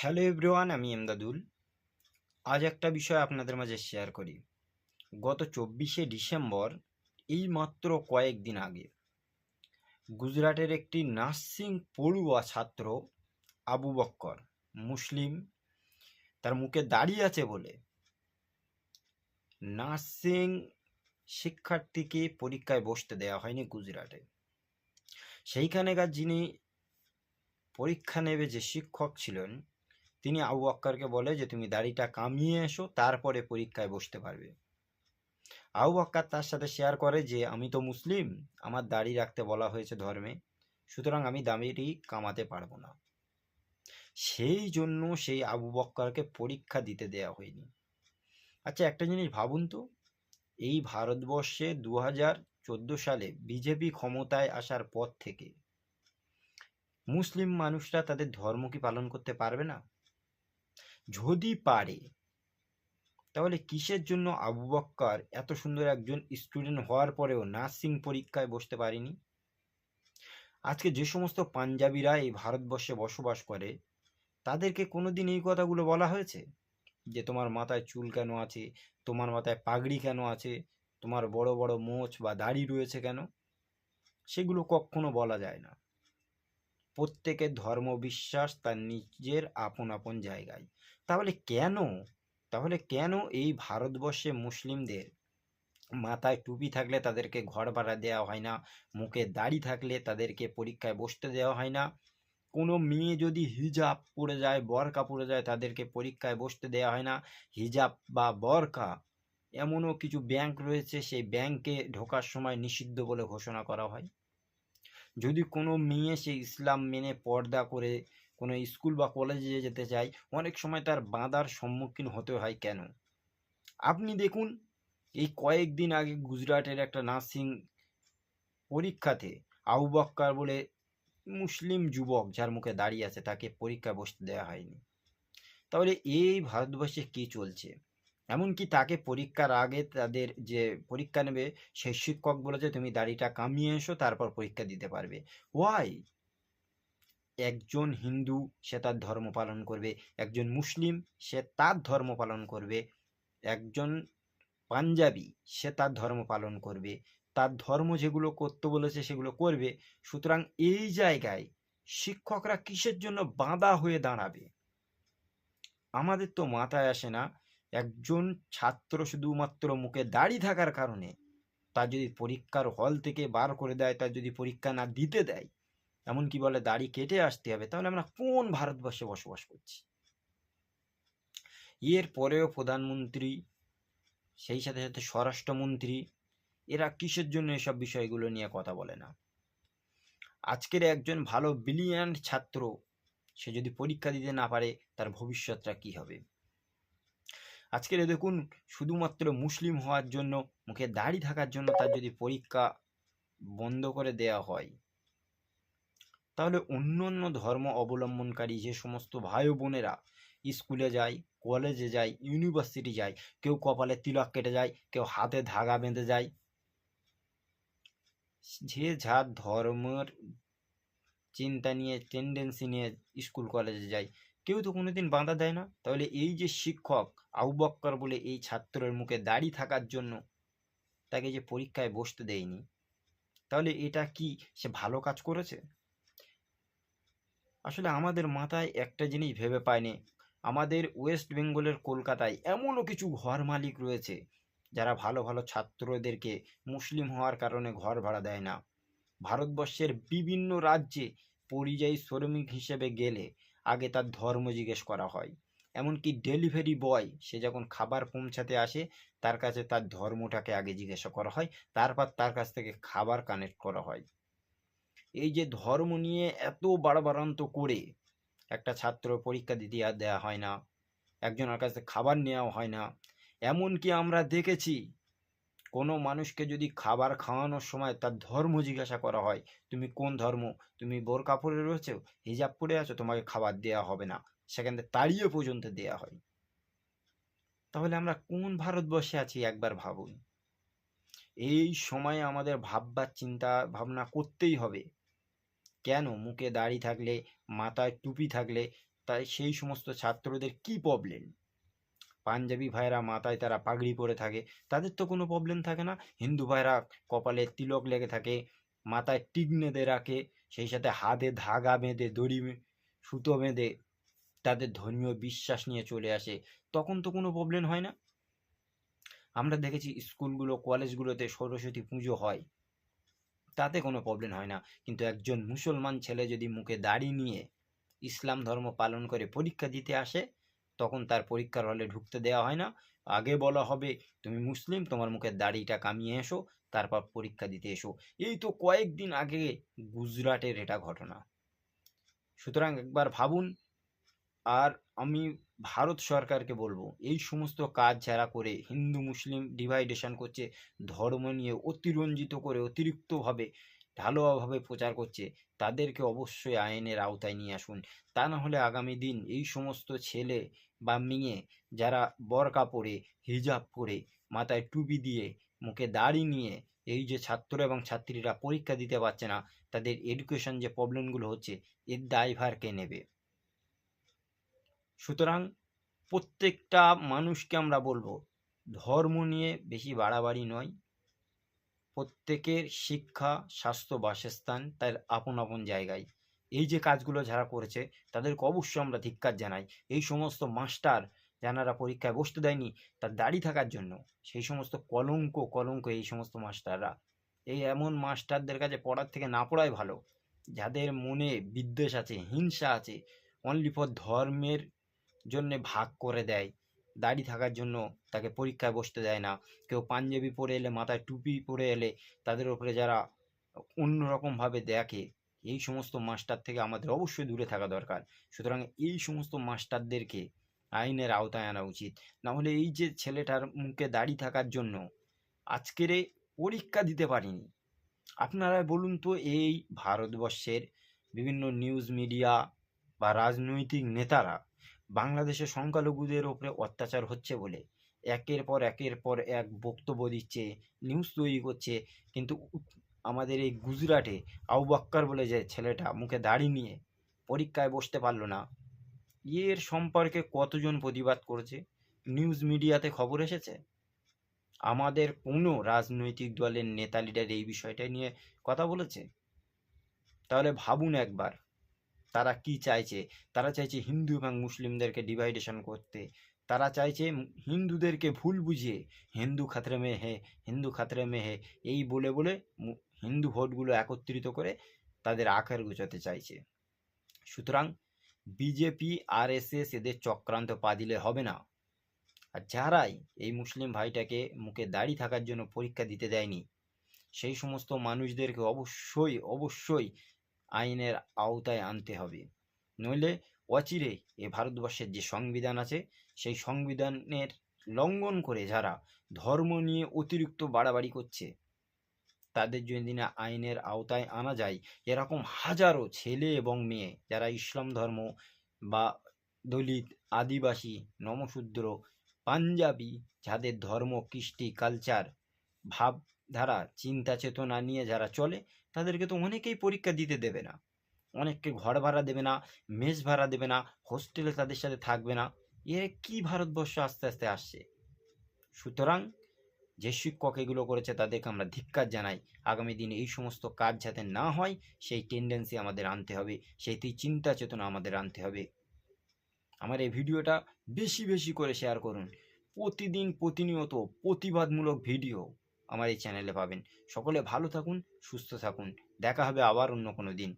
Hello everyone, আমি এমদাদুল। আজ একটা বিষয় আপনাদের মাঝে শেয়ার করি। গত চব্বিশে ডিসেম্বর, এই মাত্র কয়েকদিন আগে, গুজরাটের একটি নার্সিং পড়ুয়া ছাত্র, আবু বক্কর, মুসলিম, তার মুখে দাঁড়িয়ে আছে বলে, নার্সিং শিক্ষার্থীকে পরীক্ষায় বসতে দেওয়া হয়নি গুজরাটে। সেইখানেকার যিনি পরীক্ষা নেবে যে শিক্ষক ছিলেন তিনি আবু আক্কারকে বলে যে, তুমি দাড়িটা কামিয়ে এসো, তারপরে পরীক্ষায় বসতে পারবে। আবু আক্কার তার সাথে শেয়ার করে যে, আমি তো মুসলিম, আমার দাড়ি রাখতে বলা হয়েছে ধর্মে, সুতরাং আমি দাড়িটি কামাতে পারব না। সেই জন্য সেই আবু বক্করকে পরীক্ষা দিতে দেয়া হয়নি। আচ্ছা একটা জিনিস ভাবুন তো, এই ভারতবর্ষে দু হাজার চোদ্দ সালে বিজেপি ক্ষমতায় আসার পর থেকে, মুসলিম মানুষরা তাদের ধর্ম কি পালন করতে পারবে না? যদি পারে, তাহলে কিসের জন্য আবু বক্কর এত সুন্দর একজন স্টুডেন্ট হওয়ার পরেও নার্সিং পরীক্ষায় বসতে পারেনি? আজকে যে সমস্ত পাঞ্জাবিরা এই ভারতবর্ষে বসবাস করে, তাদেরকে কোনোদিন এই কথাগুলো বলা হয়েছে? যে তোমার মাথায় চুল কেন আছে? তোমার মাথায় পাগড়ি কেন আছে? তোমার বড় বড় মোচ বা দাড়ি রয়েছে কেন? সেগুলো কখনো বলা যায় না। প্রত্যেকের ধর্ম বিশ্বাস তার নিজের আপন আপন জায়গায়। তাহলে কেন? তাহলে কেন এই ভারতবর্ষে মুসলিমদের মাথায় টুপি থাকলে তাদেরকে ঘর ভাড়া দেওয়া হয় না? মুখে দাড়ি থাকলে তাদেরকে পরীক্ষায় বসতে দেওয়া হয় না? কোনো মেয়ে যদি হিজাব পড়ে যায়, বরকা পড়ে যায়, তাদেরকে পরীক্ষায় বসতে দেওয়া হয় না? হিজাব বা বরকা? এমনও কিছু ব্যাংক রয়েছে, সেই ব্যাংকে ঢোকার সময় নিষিদ্ধ বলে ঘোষণা করা হয়। যদি কোনো মেয়ে সে ইসলাম মেনে পর্দা করে কোনো স্কুল বা কলেজে যেতে চায়, অনেক সময় তার বাঁধার সম্মুখীন হতে হয় কেন? আপনি দেখুন, এই কয়েকদিন আগে গুজরাটের একটা নার্সিং পরীক্ষাতে আবু বলে মুসলিম যুবক যার মুখে দাঁড়িয়ে আছে, তাকে পরীক্ষা বসতে দেওয়া হয়নি। তাহলে এই ভারতবর্ষে কি চলছে? এমনকি তাকে পরীক্ষার আগে তাদের যে পরীক্ষা নেবে, সেই শিক্ষক বলেছে, তুমি দাড়িটা কামিয়ে এসো, তারপর পরীক্ষা দিতে পারবে। ওয়াই একজন হিন্দু, সে তার ধর্ম পালন করবে। একজন মুসলিম, সে তার ধর্ম পালন করবে। একজন পাঞ্জাবি, সে তার ধর্ম পালন করবে। তার ধর্ম যেগুলো করতে বলেছে, সেগুলো করবে। সুতরাং এই জায়গায় শিক্ষকরা কিসের জন্য বাঁধা হয়ে দাঁড়াবে? আমাদের তো মাথায় আসে না একজন ছাত্র শুধুমাত্র মুখে দাড়ি থাকার কারণে তার যদি পরীক্ষার হল থেকে বার করে দেয়, তার যদি পরীক্ষা না দিতে দেয়, এমনকি বলে দাড়ি কেটে আসতে হবে, তাহলে আমরা কোন ভারতবর্ষে বসবাস করছি? এর পরেও প্রধানমন্ত্রী, সেই সাথে সাথে স্বরাষ্ট্রমন্ত্রী, এরা কিসের জন্য এসব বিষয়গুলো নিয়ে কথা বলে না? আজকের একজন ভালো ব্রিলিয়ান্ট ছাত্র, সে যদি পরীক্ষা দিতে না পারে, তার ভবিষ্যৎটা কি হবে? আজকের দেখুন, শুধুমাত্র মুসলিম হওয়ার জন্য, মুখে দাড়ি থাকার জন্য তার যদি পরীক্ষা বন্ধ করে দেয়া হয়, তাহলে অন্য অন্য ধর্ম অবলম্বনকারী যে সমস্ত ভাই বোনেরা স্কুলে যায়, কলেজে যায়, ইউনিভার্সিটি যায়, কেউ কপালে তিলক কেটে যায়, কেউ হাতে ধাগা বেঁধে যায়, যে যার ধর্মের চিন্তা নিয়ে টেন্ডেন্সি নিয়ে স্কুল কলেজে যায় কেউ তো কোনোদিন বাঁধা দেয় না। তাহলে এই যে শিক্ষক আউবক্কর বলে এই ছাত্রের মুখে দাড়ি থাকার জন্য তাকে যে পরীক্ষায় বসতে দেয়নি, তাহলে এটা কি সে ভালো কাজ করেছে? আসলে আমাদের মাথায় একটা জিনিস ভেবে পায়নি। আমাদের ওয়েস্ট বেঙ্গলের কলকাতায় এমনও কিছু ঘর মালিক রয়েছে যারা ভালো ভালো ছাত্রদেরকে মুসলিম হওয়ার কারণে ঘর ভাড়া দেয় না। ভারতবর্ষের বিভিন্ন রাজ্যে পরিযায়ী শ্রমিক হিসেবে গেলে আগে তার ধর্ম জিজ্ঞেস করা হয়। এমনকি ডেলিভারি বয় সে যখন খাবার পৌঁছাতে আসে, তার কাছে তার ধর্মটাকে আগে জিজ্ঞাসা করা হয়, তারপর তার কাছ থেকে খাবার কানেক্ট করা হয়। এই যে ধর্ম নিয়ে এত বাড়বাড়ন্ত করে একটা ছাত্র পরীক্ষা দিতে দেওয়া হয় না, একজনের কাছে খাবার নেওয়া হয় না, এমনকি আমরা দেখেছি কোনো মানুষকে যদি খাবার খাওয়ানোর সময় তার ধর্ম জিজ্ঞাসা করা হয়, তুমি কোন ধর্ম? তুমি বোরকা পরে রয়েছো? হিজাব পরে আছো? তোমাকে খাবার দেওয়া হবে না। সেখান থেকে তাড়িয়ে পর্যন্ত দেওয়া হয়। তাহলে আমরা কোন ভারতবর্ষে আছি একবার ভাবুন। এই সময়ে আমাদের ভাববার চিন্তা ভাবনা করতেই হবে। কেন? মুখে দাড়ি থাকলে, মাথায় টুপি থাকলে, তাই সেই সমস্ত ছাত্রদের কি প্রবলেম পাঞ্জাবি ভাইরা মাথায় তারা পাগড়ি পরে থাকে, তাদের তো কোনো প্রবলেম থাকে না। হিন্দু ভাইরা কপালে তিলক লেগে থাকে, মাথায় টিক বেঁধে রাখে, সেই সাথে হাতে ধাগা বেঁধে, দড়ি সুতো বেঁধে তাদের ধর্মীয় বিশ্বাস নিয়ে চলে আসে, তখন তো কোনো প্রবলেম হয় না। আমরা দেখেছি স্কুলগুলো, কলেজগুলোতে সরস্বতী পুজো হয়, তাতে কোনো প্রবলেম হয় না। কিন্তু একজন মুসলমান ছেলে যদি মুখে দাড়ি নিয়ে ইসলাম ধর্ম পালন করে, পরীক্ষা দিতে আসে তখন তার পরীক্ষার হলে ঢুকতে দেওয়া হয় না। আগে বলা হবে, তুমি মুসলিম, তোমার মুখে দাড়িটা কামিয়ে এসো, তারপর পরীক্ষা দিতে এসো। এই তো কয়েকদিন আগে গুজরাটের এটা ঘটনা। সুতরাং একবার ভাবুন, আর আমি ভারত সরকারকে বলব, এই সমস্ত কাজ যারা করে হিন্দু মুসলিম ডিভাইডেশন করছে, ধর্ম নিয়ে অতিরঞ্জিত করে, অতিরিক্তভাবে, ঢালোয়াভাবে প্রচার করছে, তাদেরকে অবশ্যই আইনের আওতায় নিয়ে আসুন। তা না হলে আগামী দিন এই সমস্ত ছেলে বা মেয়ে যারা বরকা পরে হিজাব পরে মাথায় টুপি দিয়ে মুখে দাড়ি নিয়ে এই যে ছাত্র এবং ছাত্রীরা পরীক্ষা দিতে পারছে না, তাদের এডুকেশন যে প্রবলেমগুলো হচ্ছে, এর দায়ভার কে নেবে? সুতরাং প্রত্যেকটা মানুষকে আমরা বলব, ধর্ম নিয়ে বেশি বাড়াবাড়ি নয়। প্রত্যেকের শিক্ষা, স্বাস্থ্য, বাসস্থান তার আপন আপন জায়গায়। এই যে কাজগুলো যারা করেছে, তাদেরকে অবশ্যই আমরা ধিক্কার জানাই। এই সমস্ত মাস্টার যারা পরীক্ষায় বসতে দেয়নি, তার দাড়ি থাকার জন্য সেই সমস্ত কলঙ্ক কলঙ্ক এই সমস্ত মাস্টাররা। এই এমন মাস্টারদের কাছে পড়ার থেকে না পড়াই ভালো। যাদের মনে বিদ্বেষ আছে, হিংসা আছে অনলি ফর ধর্মের জন্যে ভাগ করে দেয়, দাড়ি থাকার জন্য তাকে পরীক্ষায় বসতে দেয় না। কেউ পাঞ্জাবি পরে এলে, মাথায় টুপি পরে এলে, তাদের ওপরে যারা অন্যরকমভাবে দেখে এই সমস্ত মাস্টার থেকে আমাদের অবশ্যই দূরে থাকা দরকার। সুতরাং এই সমস্ত মাস্টারদেরকে আইনের আওতায় আনা উচিত। না হলে এই যে ছেলেটার মুখে দাড়ি থাকার জন্য আজকের পরীক্ষা দিতে পারিনি। আপনারা বলুন তো, এই ভারতবর্ষের বিভিন্ন নিউজ মিডিয়া বা রাজনৈতিক নেতারা বাংলাদেশের সংখ্যালঘুদের ওপরে অত্যাচার হচ্ছে বলে একের পর একের পর এক বক্তব্য দিচ্ছে নিউজ তৈরি করছে, কিন্তু আমাদের এই গুজরাটে আবু বাক্কার বলে যে ছেলেটা মুখে দাড়ি নিয়ে পরীক্ষায় বসতে পারল না। এর সম্পর্কে কতজন প্রতিবাদ করেছে? নিউজ মিডিয়াতে খবর এসেছে? আমাদের কোনো রাজনৈতিক দলের নেতা লিডার এই বিষয়টা নিয়ে কথা বলেছে? তাহলে ভাবুন একবার, তারা কি চাইছে? তারা চাইছে হিন্দু এবং মুসলিমদেরকে ডিভাইডেশন করতে। তারা চাইছে হিন্দুদেরকে ভুল বুঝিয়ে হিন্দু খাতরে মে হে, হিন্দু খাতরে মে হে, এই বলে বলে হিন্দু ভোটগুলো একত্রিত করে তাদের আকার গুছাতে চাইছে। সুতরাং বিজেপি আর এস এদের চক্রান্ত পা দিলে হবে না। আর যারাই এই মুসলিম ভাইটাকে মুখে দাড়ি থাকার জন্য পরীক্ষা দিতে দেয়নি, সেই সমস্ত মানুষদেরকে অবশ্যই অবশ্যই আইনের আওতায় আনতে হবে। নইলে অচিরে এ ভারতবর্ষের যে সংবিধান আছে, সেই সংবিধানের লঙ্ঘন করে যারা ধর্ম নিয়ে অতিরিক্ত বাড়াবাড়ি করছে তাদের যদি না আইনের আওতায় আনা যায়। এরকম হাজারো ছেলে এবং মেয়ে যারা ইসলাম ধর্ম বা দলিত, আদিবাসী, নমশূদ্র, পাঞ্জাবি যাদের ধর্ম, কৃষ্টি কালচার ভাবধারা, চিন্তা চেতনা নিয়ে যারা চলে, তাদেরকে তো অনেকেই পরীক্ষা দিতে দেবে না। অনেককে ঘর ভাড়া দেবে না মেস ভাড়া দেবে না হোস্টেলে তাদের সাথে থাকবে না। এ কি ভারতবর্ষ আস্তে আস্তে আসছে? সুতরাং যে শিক্ষক এগুলো করেছে তাদেরকে আমরা ধিক্কার জানাই। আগামী দিনে এই সমস্ত কাজ যাতে না হয়, সেই টেন্ডেন্সি আমাদের আনতে হবে সেই চিন্তা চেতনা আমাদের আনতে হবে। আমার এই ভিডিওটা বেশি বেশি করে শেয়ার করুন। প্রতিদিন প্রতিনিয়ত প্রতিবাদমূলক ভিডিও আমার এই চ্যানেলে পাবেন। সকলে ভালো থাকুন, সুস্থ থাকুন। দেখা হবে আবার অন্য কোনো দিন।